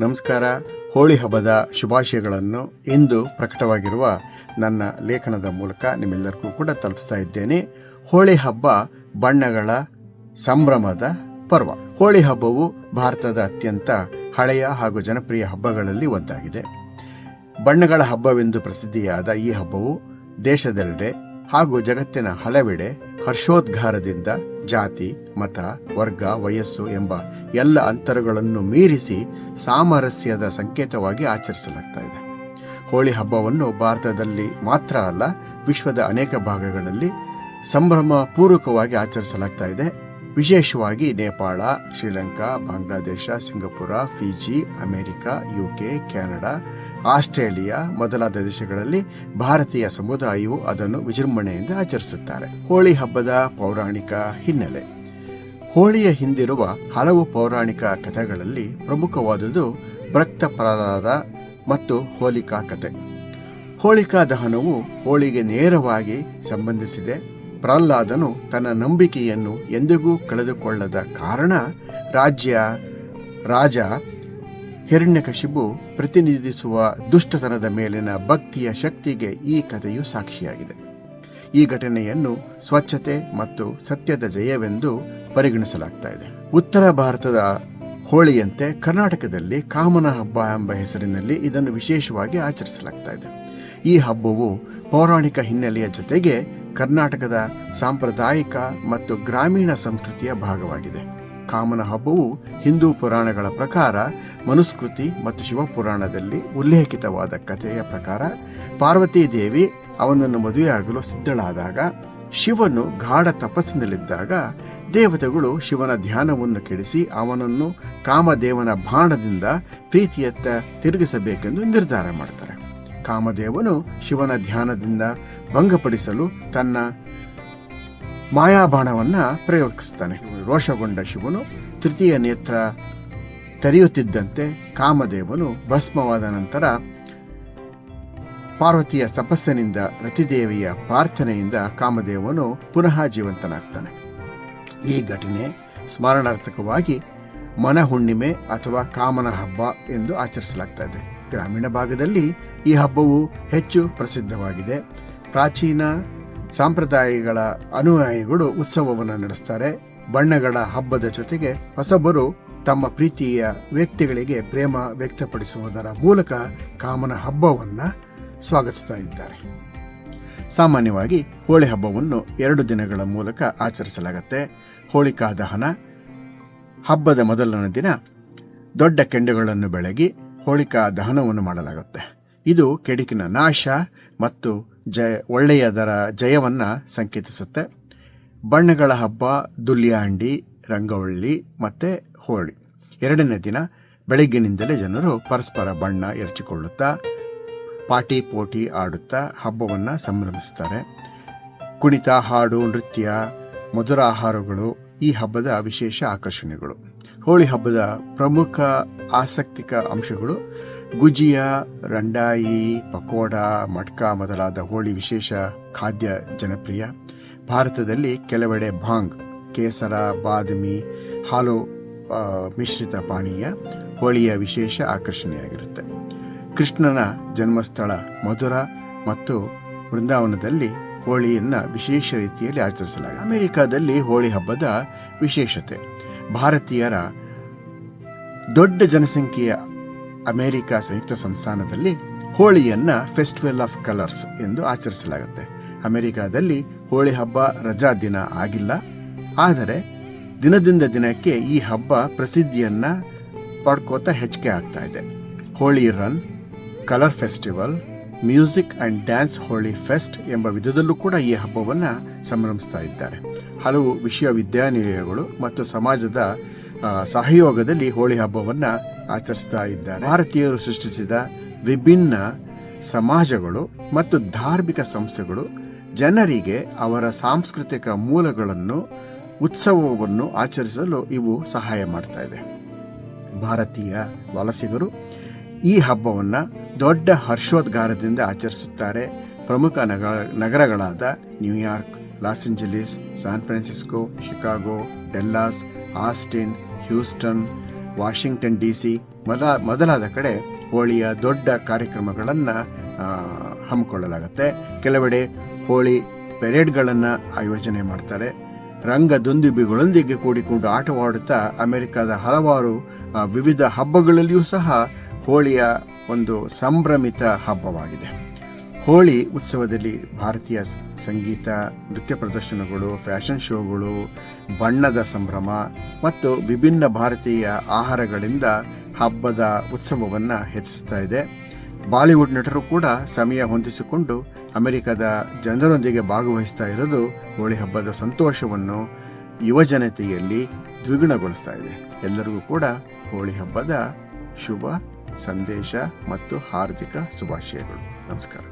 ನಮಸ್ಕಾರ. ಹೋಳಿ ಹಬ್ಬದ ಶುಭಾಶಯಗಳನ್ನು ಇಂದು ಪ್ರಕಟವಾಗಿರುವ ನನ್ನ ಲೇಖನದ ಮೂಲಕ ನಿಮ್ಮೆಲ್ಲರಿಗೂ ಕೂಡ ತಲುಪಿಸ್ತಾ ಇದ್ದೇನೆ. ಹೋಳಿ ಹಬ್ಬ ಬಣ್ಣಗಳ ಸಂಭ್ರಮದ ಪರ್ವ. ಹೋಳಿ ಹಬ್ಬವು ಭಾರತದ ಅತ್ಯಂತ ಹಳೆಯ ಹಾಗೂ ಜನಪ್ರಿಯ ಹಬ್ಬಗಳಲ್ಲಿ ಒಂದಾಗಿದೆ. ಬಣ್ಣಗಳ ಹಬ್ಬವೆಂದು ಪ್ರಸಿದ್ಧಿಯಾದ ಈ ಹಬ್ಬವು ದೇಶದೆಲ್ಲೆಡೆ ಹಾಗೂ ಜಗತ್ತಿನ ಹಲವೆಡೆ ಹರ್ಷೋದ್ಗಾರದಿಂದ ಜಾತಿ, ಮತ, ವರ್ಗ, ವಯಸ್ಸು ಎಂಬ ಎಲ್ಲ ಅಂತರಗಳನ್ನು ಮೀರಿಸಿ ಸಾಮರಸ್ಯದ ಸಂಕೇತವಾಗಿ ಆಚರಿಸಲಾಗ್ತಾ ಇದೆ. ಹೋಳಿ ಹಬ್ಬವನ್ನು ಭಾರತದಲ್ಲಿ ಮಾತ್ರ ಅಲ್ಲ, ವಿಶ್ವದ ಅನೇಕ ಭಾಗಗಳಲ್ಲಿ ಸಂಭ್ರಮ ಪೂರ್ವಕವಾಗಿ ಆಚರಿಸಲಾಗ್ತಾ ಇದೆ. ವಿಶೇಷವಾಗಿ Nepal, Sri Lanka, Bangladesh, Singapore, Fiji, America, UK, Canada, Australia ಮೊದಲಾದ ದೇಶಗಳಲ್ಲಿ ಭಾರತೀಯ ಸಮುದಾಯವು ಅದನ್ನು ವಿಜೃಂಭಣೆಯಿಂದ ಆಚರಿಸುತ್ತಾರೆ. ಹೋಳಿ ಹಬ್ಬದ ಪೌರಾಣಿಕ ಹಿನ್ನೆಲೆ. ಹೋಳಿಯ ಹಿಂದಿರುವ ಹಲವು ಪೌರಾಣಿಕ ಕಥೆಗಳಲ್ಲಿ ಪ್ರಮುಖವಾದುದು ಭಕ್ತ ಪ್ರಹ್ಲಾದ ಮತ್ತು ಹೋಲಿಕಾ ಕಥೆ. ಹೋಳಿಕಾ ದಹನವು ಹೋಳಿಗೆ ನೇರವಾಗಿ ಸಂಬಂಧಿಸಿದೆ. ಪ್ರಹ್ಲಾದನು ತನ್ನ ನಂಬಿಕೆಯನ್ನು ಎಂದಿಗೂ ಕಳೆದುಕೊಳ್ಳದ ಕಾರಣ ರಾಜ್ಯ ರಾಜ ಹಿರಣ್ಯಕಶಿಬು ಪ್ರತಿನಿಧಿಸುವ ದುಷ್ಟತನದ ಮೇಲಿನ ಭಕ್ತಿಯ ಶಕ್ತಿಗೆ ಈ ಕಥೆಯು ಸಾಕ್ಷಿಯಾಗಿದೆ. ಈ ಘಟನೆಯನ್ನು ಸ್ವಚ್ಛತೆ ಮತ್ತು ಸತ್ಯದ ಜಯವೆಂದು ಪರಿಗಣಿಸಲಾಗ್ತಾ ಇದೆ. ಉತ್ತರ ಭಾರತದ ಹೋಳಿಯಂತೆ ಕರ್ನಾಟಕದಲ್ಲಿ ಕಾಮನ ಹಬ್ಬ ಎಂಬ ಹೆಸರಿನಲ್ಲಿ ಇದನ್ನು ವಿಶೇಷವಾಗಿ ಆಚರಿಸಲಾಗ್ತಾ ಇದೆ. ಈ ಹಬ್ಬವು ಪೌರಾಣಿಕ ಹಿನ್ನೆಲೆಯ ಜೊತೆಗೆ ಕರ್ನಾಟಕದ ಸಾಂಪ್ರದಾಯಿಕ ಮತ್ತು ಗ್ರಾಮೀಣ ಸಂಸ್ಕೃತಿಯ ಭಾಗವಾಗಿದೆ. ಕಾಮನ ಹಬ್ಬವು ಹಿಂದೂ ಪುರಾಣಗಳ ಪ್ರಕಾರ ಮನುಸ್ಕೃತಿ ಮತ್ತು ಶಿವಪುರಾಣದಲ್ಲಿ ಉಲ್ಲೇಖಿತವಾದ ಕಥೆಯ ಪ್ರಕಾರ ಪಾರ್ವತೀ ದೇವಿ ಅವನನ್ನು ಮದುವೆಯಾಗಲು ಸಿದ್ಧಳಾದಾಗ, ಶಿವನು ಗಾಢ ತಪಸ್ಸಿನಲ್ಲಿದ್ದಾಗ ದೇವತೆಗಳು ಶಿವನ ಧ್ಯಾನವನ್ನು ಕೆಡಿಸಿ ಅವನನ್ನು ಕಾಮದೇವನ ಬಾಣದಿಂದ ಪ್ರೀತಿಯತ್ತ ತಿರುಗಿಸಬೇಕೆಂದು ನಿರ್ಧಾರ ಮಾಡ್ತಾರೆ. ಕಾಮದೇವನು ಶಿವನ ಧ್ಯಾನದಿಂದ ಭಂಗಪಡಿಸಲು ತನ್ನ ಮಾಯಾಬಾಣವನ್ನ ಪ್ರಯೋಗಿಸ್ತಾನೆ. ರೋಷಗೊಂಡ ಶಿವನು ತೃತೀಯ ನೇತ್ರ ತೆರೆಯುತ್ತಿದ್ದಂತೆ ಕಾಮದೇವನು ಭಸ್ಮವಾದ ನಂತರ ಪಾರ್ವತಿಯ ತಪಸ್ಸಿನಿಂದ ರತಿದೇವಿಯ ಪ್ರಾರ್ಥನೆಯಿಂದ ಕಾಮದೇವನು ಪುನಃ ಜೀವಂತನಾಗ್ತಾನೆ. ಈ ಘಟನೆ ಸ್ಮರಣಾರ್ಥಕವಾಗಿ ಮನಹುಣ್ಣಿಮೆ ಅಥವಾ ಕಾಮನ ಹಬ್ಬ ಎಂದು ಆಚರಿಸಲಾಗ್ತಾ ಇದೆ. ಗ್ರಾಮೀಣ ಭಾಗದಲ್ಲಿ ಈ ಹಬ್ಬವು ಹೆಚ್ಚು ಪ್ರಸಿದ್ಧವಾಗಿದೆ. ಪ್ರಾಚೀನ ಸಂಪ್ರದಾಯಗಳ ಅನುಯಾಯಿಗಳು ಉತ್ಸವವನ್ನು ನಡೆಸ್ತಾರೆ. ಬಣ್ಣಗಳ ಹಬ್ಬದ ಜೊತೆಗೆ ಹೊಸಬರು ತಮ್ಮ ಪ್ರೀತಿಯ ವ್ಯಕ್ತಿಗಳಿಗೆ ಪ್ರೇಮ ವ್ಯಕ್ತಪಡಿಸುವುದರ ಮೂಲಕ ಕಾಮನ ಹಬ್ಬವನ್ನು ಸ್ವಾಗತಿಸ್ತಾ ಇದ್ದಾರೆ. ಸಾಮಾನ್ಯವಾಗಿ ಹೋಳಿ ಹಬ್ಬವನ್ನು ಎರಡು ದಿನಗಳ ಮೂಲಕ ಆಚರಿಸಲಾಗುತ್ತೆ. ಹೋಳಿಕಾ ದಹನ ಹಬ್ಬದ ಮೊದಲನೇ ದಿನ ದೊಡ್ಡ ಕೆಂಡಗಳನ್ನು ಬೆಳಗಿ ಹೋಳಿಕಾ ದಹನವನ್ನು ಮಾಡಲಾಗುತ್ತೆ. ಇದು ಕೆಡುಕಿನ ನಾಶ ಮತ್ತು ಜಯ, ಒಳ್ಳೆಯದರ ಜಯವನ್ನು ಸಂಕೇತಿಸುತ್ತೆ. ಬಣ್ಣಗಳ ಹಬ್ಬ ದುಲ್ಯಾಂಡಿ ರಂಗವಳ್ಳಿ ಮತ್ತು ಹೋಳಿ. ಎರಡನೇ ದಿನ ಬೆಳಗ್ಗಿನಿಂದಲೇ ಜನರು ಪರಸ್ಪರ ಬಣ್ಣ ಎರಚಿಕೊಳ್ಳುತ್ತಾ, ಪಾಟಿ ಪೋಟಿ ಆಡುತ್ತಾ ಹಬ್ಬವನ್ನು ಸಂಭ್ರಮಿಸುತ್ತಾರೆ. ಕುಣಿತ, ಹಾಡು, ನೃತ್ಯ, ಮಧುರ ಆಹಾರಗಳು ಈ ಹಬ್ಬದ ವಿಶೇಷ ಆಕರ್ಷಣೆಗಳು. ಹೋಳಿ ಹಬ್ಬದ ಪ್ರಮುಖ ಆಸಕ್ತಿಕ ಅಂಶಗಳು ಗುಜಿಯಾ, ರಂಡಾಯಿ, ಪಕೋಡ, ಮಟ್ಕ ಮೊದಲಾದ ಹೋಳಿ ವಿಶೇಷ ಖಾದ್ಯ ಜನಪ್ರಿಯ. ಭಾರತದಲ್ಲಿ ಕೆಲವೆಡೆ ಭಾಂಗ್, ಕೇಸರ, ಬಾದಾಮಿ, ಹಾಲು ಮಿಶ್ರಿತ ಪಾನೀಯ ಹೋಳಿಯ ವಿಶೇಷ ಆಕರ್ಷಣೆಯಾಗಿರುತ್ತೆ. ಕೃಷ್ಣನ ಜನ್ಮಸ್ಥಳ ಮಧುರ ಮತ್ತು ವೃಂದಾವನದಲ್ಲಿ ಹೋಳಿಯನ್ನು ವಿಶೇಷ ರೀತಿಯಲ್ಲಿ ಆಚರಿಸಲಾಗಿದೆ. ಅಮೆರಿಕಾದಲ್ಲಿ ಹೋಳಿ ಹಬ್ಬದ ವಿಶೇಷತೆ ಭಾರತೀಯರ ದೊಡ್ಡ ಜನಸಂಖ್ಯೆಯ ಅಮೆರಿಕ ಸಂಯುಕ್ತ ಸಂಸ್ಥಾನದಲ್ಲಿ ಹೋಳಿಯನ್ನು ಫೆಸ್ಟಿವಲ್ ಆಫ್ ಕಲರ್ಸ್ ಎಂದು ಆಚರಿಸಲಾಗುತ್ತೆ. ಅಮೆರಿಕಾದಲ್ಲಿ ಹೋಳಿ ಹಬ್ಬ ರಜಾ ದಿನ ಆಗಿಲ್ಲ. ಆದರೆ ದಿನದಿಂದ ದಿನಕ್ಕೆ ಈ ಹಬ್ಬ ಪ್ರಸಿದ್ಧಿಯನ್ನು ಪಡ್ಕೋತಾ ಹೆಚ್ಚಿಗೆ ಆಗ್ತಾ ಇದೆ. Holi run colour festival music and dance Holi fest ಎಂಬ ವಿಧದಲ್ಲೂ ಕೂಡ ಈ ಹಬ್ಬವನ್ನು ಸಂಭ್ರಮಿಸ್ತಾ ಇದ್ದಾರೆ. ಹಲವು ವಿಶ್ವವಿದ್ಯಾನಿಲಯಗಳು ಮತ್ತು ಸಮಾಜದ ಸಹಯೋಗದಲ್ಲಿ ಹೋಳಿ ಹಬ್ಬವನ್ನು ಆಚರಿಸ್ತಾ ಇದ್ದಾರೆ. ಭಾರತೀಯರು ಸೃಷ್ಟಿಸಿದ ವಿಭಿನ್ನ ಸಮಾಜಗಳು ಮತ್ತು ಧಾರ್ಮಿಕ ಸಂಸ್ಥೆಗಳು ಜನರಿಗೆ ಅವರ ಸಾಂಸ್ಕೃತಿಕ ಮೂಲಗಳನ್ನು, ಉತ್ಸವವನ್ನು ಆಚರಿಸಲು ಇವು ಸಹಾಯ ಮಾಡ್ತಾ ಇದೆ. ಭಾರತೀಯ ವಲಸಿಗರು ಈ ಹಬ್ಬವನ್ನು ದೊಡ್ಡ ಹರ್ಷೋದ್ಗಾರದಿಂದ ಆಚರಿಸುತ್ತಾರೆ ಪ್ರಮುಖ ನಗರ, ನಗರಗಳಾದ New York, Los Angeles San Francisco, Chicago, Dallas, Austin, Houston, Washington D C ಮೊದ ಮೊದಲಾದ ಕಡೆ ಹೋಳಿಯ ದೊಡ್ಡ ಕಾರ್ಯಕ್ರಮಗಳನ್ನು ಹಮ್ಮಿಕೊಳ್ಳಲಾಗುತ್ತೆ. ಕೆಲವೆಡೆ ಹೋಳಿ ಪೆರೇಡ್ಗಳನ್ನು ಆಯೋಜನೆ ಮಾಡ್ತಾರೆ. ರಂಗ ದುಂದುಬಿಗಳೊಂದಿಗೆ ಕೂಡಿಕೊಂಡು ಆಟವಾಡುತ್ತಾ ಅಮೆರಿಕದ ಹಲವಾರು ವಿವಿಧ ಹಬ್ಬಗಳಲ್ಲಿಯೂ ಸಹ ಹೋಳಿಯ ಒಂದು ಸಂಭ್ರಮಿತ ಹಬ್ಬವಾಗಿದೆ. ಹೋಳಿ ಉತ್ಸವದಲ್ಲಿ ಭಾರತೀಯ ಸಂಗೀತ, ನೃತ್ಯ ಪ್ರದರ್ಶನಗಳು, ಫ್ಯಾಷನ್ ಶೋಗಳು, ಬಣ್ಣದ ಸಂಭ್ರಮ ಮತ್ತು ವಿಭಿನ್ನ ಭಾರತೀಯ ಆಹಾರಗಳಿಂದ ಹಬ್ಬದ ಉತ್ಸವವನ್ನು ಹೆಚ್ಚಿಸ್ತಾ ಇದೆ. ಬಾಲಿವುಡ್ ನಟರು ಕೂಡ ಸಮಯ ಹೊಂದಿಸಿಕೊಂಡು ಅಮೆರಿಕದ ಜನರೊಂದಿಗೆ ಭಾಗವಹಿಸ್ತಾ ಇರೋದು ಹೋಳಿ ಹಬ್ಬದ ಸಂತೋಷವನ್ನು ಯುವಜನತೆಯಲ್ಲಿ ದ್ವಿಗುಣಗೊಳಿಸ್ತಾ ಇದೆ. ಎಲ್ಲರಿಗೂ ಕೂಡ ಹೋಳಿ ಹಬ್ಬದ ಶುಭ ಸಂದೇಶ ಮತ್ತು ಹಾರ್ದಿಕ ಶುಭಾಶಯಗಳು. ನಮಸ್ಕಾರ.